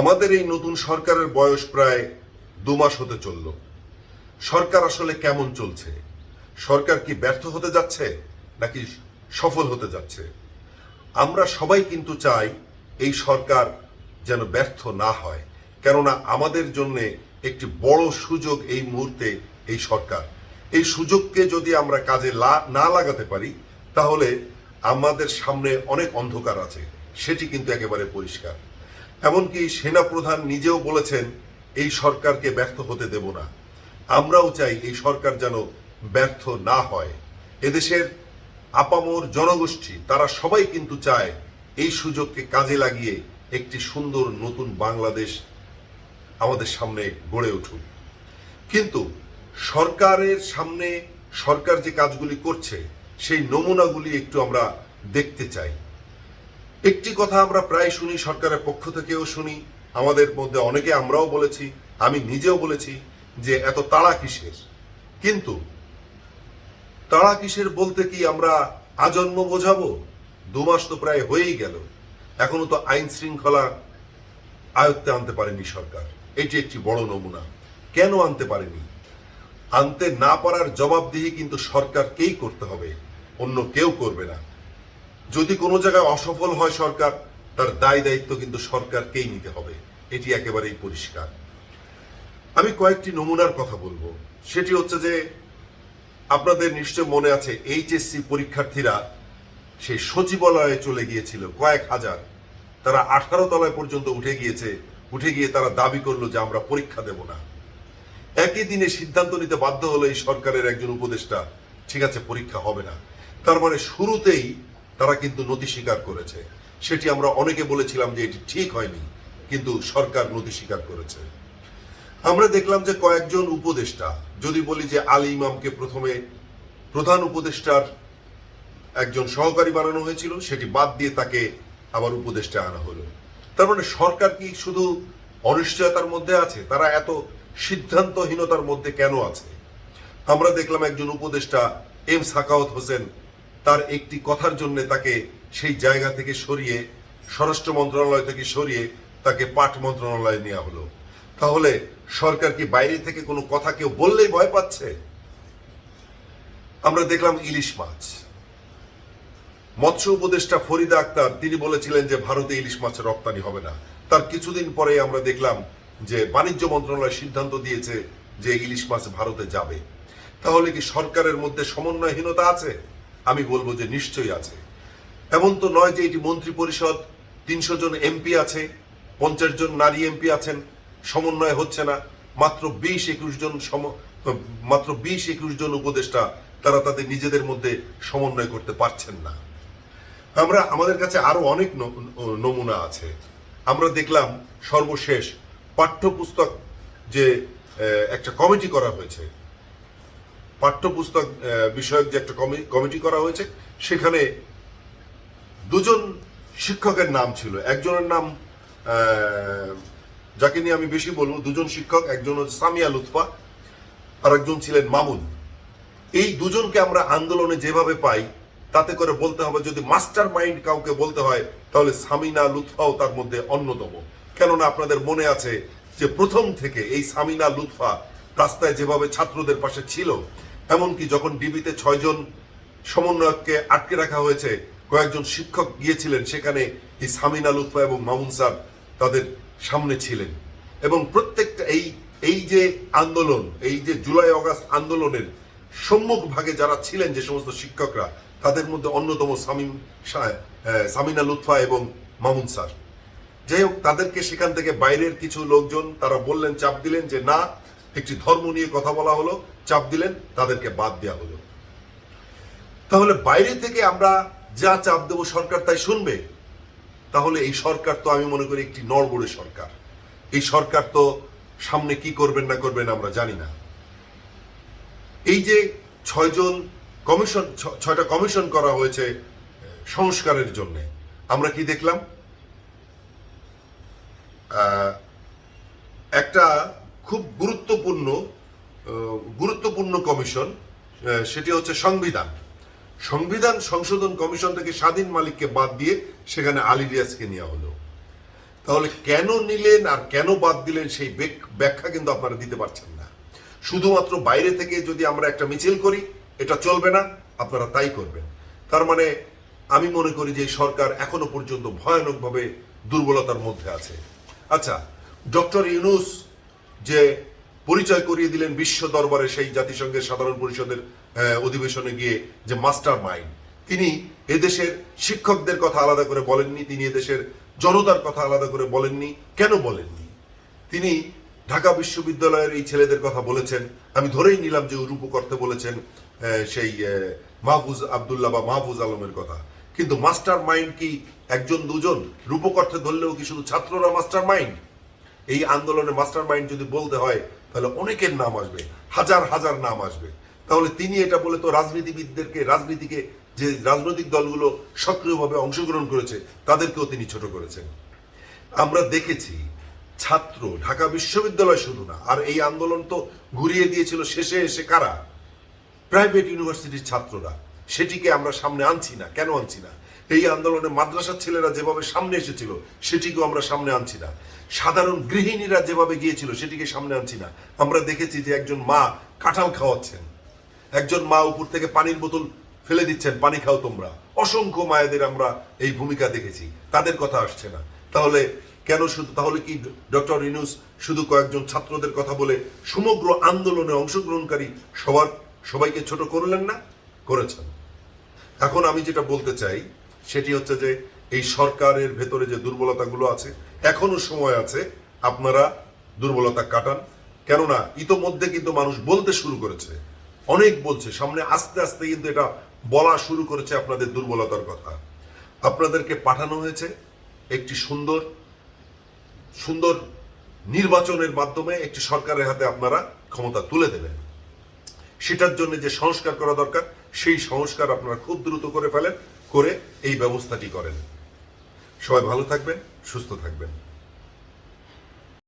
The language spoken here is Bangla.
আমাদের এই নতুন সরকারের বয়স প্রায় দু মাস হতে চলল। সরকার আসলে কেমন চলছে? সরকার কি ব্যর্থ হতে যাচ্ছে, নাকি সফল হতে যাচ্ছে? আমরা সবাই কিন্তু চাই এই সরকার যেন ব্যর্থ না হয়, কেননা আমাদের জন্য একটি বড় সুযোগ এই মুহূর্তে এই সরকার। এই সুযোগকে যদি আমরা কাজে না লাগাতে পারি, তাহলে আমাদের সামনে অনেক অন্ধকার আছে, সেটি কিন্তু একেবারে পরিষ্কার। এমনকি সেনাপ্রধান নিজেও বলেছেন, এই সরকারকে ব্যর্থ হতে দেব না। আমরাও চাই এই সরকার যেন ব্যর্থ না হয়। এদেশের আপামর জনগোষ্ঠী, তারা সবাই কিন্তু চায় এই সুযোগকে কাজে লাগিয়ে একটি সুন্দর নতুন বাংলাদেশ আমাদের সামনে গড়ে উঠুক। কিন্তু সরকারের সামনে সরকার যে কাজগুলি করছে, সেই নমুনাগুলি একটু আমরা দেখতে চাই। একটি কথা আমরা প্রায় শুনি, সরকারের পক্ষ থেকেও শুনি, আমাদের মধ্যে অনেকে আমরাও বলেছি, আমি নিজেও বলেছি যে এত তাড়া কিসের? কিন্তু তাড়া কিসের বলতে কি আমরা আজন্ম বোঝাবো? দু মাস তো প্রায় হয়েই গেল। এখনও তো আইন শৃঙ্খলা আয়ত্তে আনতে পারেনি সরকার। এটি একটি বড় নমুনা। কেন আনতে পারেনি? আনতে না পারার জবাবদিহি কিন্তু সরকারকেই করতে হবে, অন্য কেউ করবে না। যদি কোনো জায়গায় অসফল হয় সরকার, তার দায় দায়িত্ব কিন্তু সরকারকেই নিতে হবে। এটি একেবারেই পরিষ্কার। আমি কয়েকটি নমুনার কথা বলব। সেটি হচ্ছে যে, আপনাদের নিশ্চয় মনে আছে, এইচএসসি পরীক্ষার্থীরা সেই সচিবালয়ে চলে গিয়েছিল, কয়েক হাজার। তারা আঠারো তলায় পর্যন্ত উঠে গিয়েছে। উঠে গিয়ে তারা দাবি করল যে, আমরা পরীক্ষা দেব না। একই দিনে সিদ্ধান্ত নিতে বাধ্য হলো এই সরকারের একজন উপদেষ্টা, ঠিক আছে, পরীক্ষা হবে না। তার মানে শুরুতেই তারা কিন্তু নথি স্বীকার করেছে। সেটি আমরা অনেকে বলেছিলাম যে এটি ঠিক হয়নি, কিন্তু সরকার নথি স্বীকার করেছে। আমরা দেখলাম যে কয়েকজন উপদেষ্টা, যদি বলি যে আলী ইমামকে প্রথমে প্রধান উপদেষ্টার একজন সহকারী বানানো হয়েছিল, সেটি বাদ দিয়ে তাকে আবার উপদেষ্টা আনা হলো। তার মানে সরকার কি শুধু অনিশ্চয়তার মধ্যে আছে? তারা এত সিদ্ধান্তহীনতার মধ্যে কেন আছে? আমরা দেখলাম একজন উপদেষ্টা এম সাকাওয়াত হোসেন তার একটি কথার জন্য তাকে সেই জায়গা থেকে সরিয়ে, স্বরাষ্ট্র মন্ত্রণালয় থেকে সরিয়ে তাকে পাট মন্ত্রণালয়ে নেওয়া হলো। তাহলে সরকার কি বাইরে থেকে কোনো কথা কেউ বললেই ভয় পাচ্ছে? আমরা দেখলাম ইলিশ মাছ। মৎস্য উপদেষ্টা ফরিদা আক্তার, তিনি বলেছিলেন যে ভারতে ইলিশ মাছের রপ্তানি হবে না। তার কিছুদিন পরে আমরা দেখলাম যে বাণিজ্য মন্ত্রণালয় সিদ্ধান্ত দিয়েছে যে ইলিশ মাছ ভারতে যাবে। তাহলে কি সরকারের মধ্যে সমন্বয়হীনতা আছে? আমি বলব যে নিশ্চয়ই আছে। এমন তো নয় যে এটি মন্ত্রী পরিষদ তিনশো জন এমপি আছে, পঞ্চাশ জন নারী এমপি আছেন, সমন্বয় হচ্ছে না। মাত্র বিশ একুশ জন সম, মাত্র বিশ একুশ জন উপদেষ্টা তারা তাদের নিজেদের মধ্যে সমন্বয় করতে পারছেন না। আমরা, আমাদের কাছে আরও অনেক নমুনা আছে। আমরা দেখলাম সর্বশেষ পাঠ্যপুস্তক যে একটা কমিটি করা হয়েছে। পাঠ্যপুস্তক বিষয়ক যে একটা কমিটি করা হয়েছে, সেখানে দুজন শিক্ষকের নাম ছিল। একজনের নাম যাকে নিয়ে আমি বেশি বলব, দুজন শিক্ষক, একজন হচ্ছে সামিয়া লুৎফা আর একজন ছিলেন মামুন। এই দুজনকে আমরা আন্দোলনে যেভাবে পাই, তাতে করে বলতে হবে, যদি মাস্টার মাইন্ড কাউকে বলতে হয়, তাহলে সামিনা লুৎফাও তার মধ্যে অন্যতম। কেননা আপনাদের মনে আছে যে প্রথম থেকে এই সামিনা লুৎফা রাস্তায় যেভাবে ছাত্রদের পাশে ছিল এমনকি যখন ডিবিতে ছয়জন সমন্বয়ককে আটকে রাখা হয়েছে, কয়েকজন শিক্ষক গিয়েছিলেন, সেখানে এই সামিনা লুৎফা এবং মামুন স্যার তাদের সামনে ছিলেন। এবং প্রত্যেকটা এই এই যে আন্দোলন, এই যে জুলাই অগাস্ট আন্দোলনের সম্মুখ ভাগে যারা ছিলেন যে সমস্ত শিক্ষকরা, তাদের মধ্যে অন্যতম সামিম সামিনা লুৎফা এবং মামুন স্যার যাই হোক, তাদেরকে সেখান থেকে বাইরের কিছু লোকজন তারা বললেন, চাপ দিলেন যে না একটি ধর্ম নিয়ে কথা বলা হলো, চাপ দিলেন, তাদেরকে বাদ দেওয়া হলো। তাহলে বাইরে থেকে আমরা যা চাপ দেব সরকার তাই শুনবে? তাহলে এই সরকার তো আমি মনে করি একটি নড়বড়ে সরকার। এই সরকার তো সামনে কি করবেন না করবেন আমরা জানি না। এই যে ছয়জন কমিশন ছয়টা কমিশন করা হয়েছে সংস্কারের জন্য, আমরা কি দেখলাম? একটা খুব গুরুত্বপূর্ণ গুরুত্বপূর্ণ কমিশন সেটি হচ্ছে সংবিধান। সংবিধান সংশোধন কমিশন থেকে স্বাধীন মালিককে বাদ দিয়ে সেখানে আলী রিয়াজকে নেওয়া হলো। তাহলে কেন নিলেন আর কেন বাদ দিলেন সেই ব্যাখ্যা কিন্তু আপনারা দিতে পারছেন না। শুধুমাত্র বাইরে থেকে যদি আমরা একটা মিছিল করি, এটা চলবে না, আপনারা তাই করবেন। তার মানে আমি মনে করি যে সরকার এখনও পর্যন্ত ভয়ানকভাবে দুর্বলতার মধ্যে আছে। আচ্ছা ডক্টর ইউনুস যে পরিচয় করিয়ে দিলেন বিশ্ব দরবারে সেই জাতিসংঘের সাধারণ পরিষদের অধিবেশনে গিয়ে যে মাস্টার মাইন্ড। তিনি এদেশের শিক্ষকদের কথা আলাদা করে বলেননি তিনি এদেশের জনতার কথা আলাদা করে বলেননি। কেন বলেননি? তিনি ঢাকা বিশ্ববিদ্যালয়ের এই ছেলেদের কথা বলেছেন। আমি ধরেই নিলাম যে রূপকর্তে বলেছেন আহ, সেই মাহফুজ আবদুল্লাহ বা মাহফুজ আলমের কথা। কিন্তু মাস্টার মাইন্ড কি একজন দুজন? রূপকর্থে ধরলেও কি শুধু ছাত্ররা মাস্টার মাইন্ড? এই আন্দোলনে মাস্টার মাইন্ড যদি বলতে হয়, তাহলে অনেকের নাম আসবে, হাজার হাজার নাম আসবে। তাহলে তিনি এটা বলে তো রাজনীতিবিদদেরকে, রাজনীতিকে যে রাজনৈতিক দলগুলো সক্রিয়ভাবে অংশগ্রহণ করেছে, তাদেরকেও তিনি ছোট করেছেন। আমরা দেখেছি, ছাত্র, ঢাকা বিশ্ববিদ্যালয় শুধু না, আর এই আন্দোলন তো ঘুরিয়ে দিয়েছিল শেষে এসে কারা? প্রাইভেট ইউনিভার্সিটির ছাত্ররা। সেটিকে আমরা সামনে আনছি না। কেন আনছি না? এই আন্দোলনে মাদ্রাসার ছেলেরা যেভাবে সামনে এসেছিল, সেটিকেও আমরা সামনে আনছি না। সাধারণ গৃহিণীরা যেভাবে গিয়েছিল, সেটিকে সামনে আনছি না। আমরা দেখেছি যে একজন মা কাঁঠাল খাওয়াচ্ছেন। একজন মা উপর থেকে পানির বোতল ফেলে দিচ্ছেন, পানি খাও তোমরা। অসংখ্য মায়েদের আমরা এই ভূমিকা দেখেছি। তাদের কথা আসছে না। তাহলে কেন শুধু, তাহলে কি ডক্টর ইনুস শুধু কয়েকজন ছাত্রদের কথা বলে সমগ্র আন্দোলনে অংশগ্রহণকারী সবার সবাইকে ছোট করলেন না? করেছেন। এখন আমি যেটা বলতে চাই সেটি হচ্ছে যে এই সরকারের ভেতরে যে দুর্বলতাগুলো আছে, এখনও সময় আছে আপনারা দুর্বলতা কাটান। কেননা ইতোমধ্যে কিন্তু মানুষ বলতে শুরু করেছে, অনেক বলছে, সামনে আস্তে আস্তে কিন্তু এটা বলা শুরু করেছে আপনাদের দুর্বলতার কথা। আপনাদেরকে পাঠানো হয়েছে একটি সুন্দর সুন্দর নির্বাচনের মাধ্যমে একটি সরকারের হাতে আপনারা ক্ষমতা তুলে দেবেন। সেটার জন্য যে সংস্কার করা দরকার, সেই সংস্কার আপনারা খুব দ্রুত করে ফেলেন। করে এই ব্যবস্থাটি করেন। সবাই ভালো থাকবেন সুস্থ থাকবেন।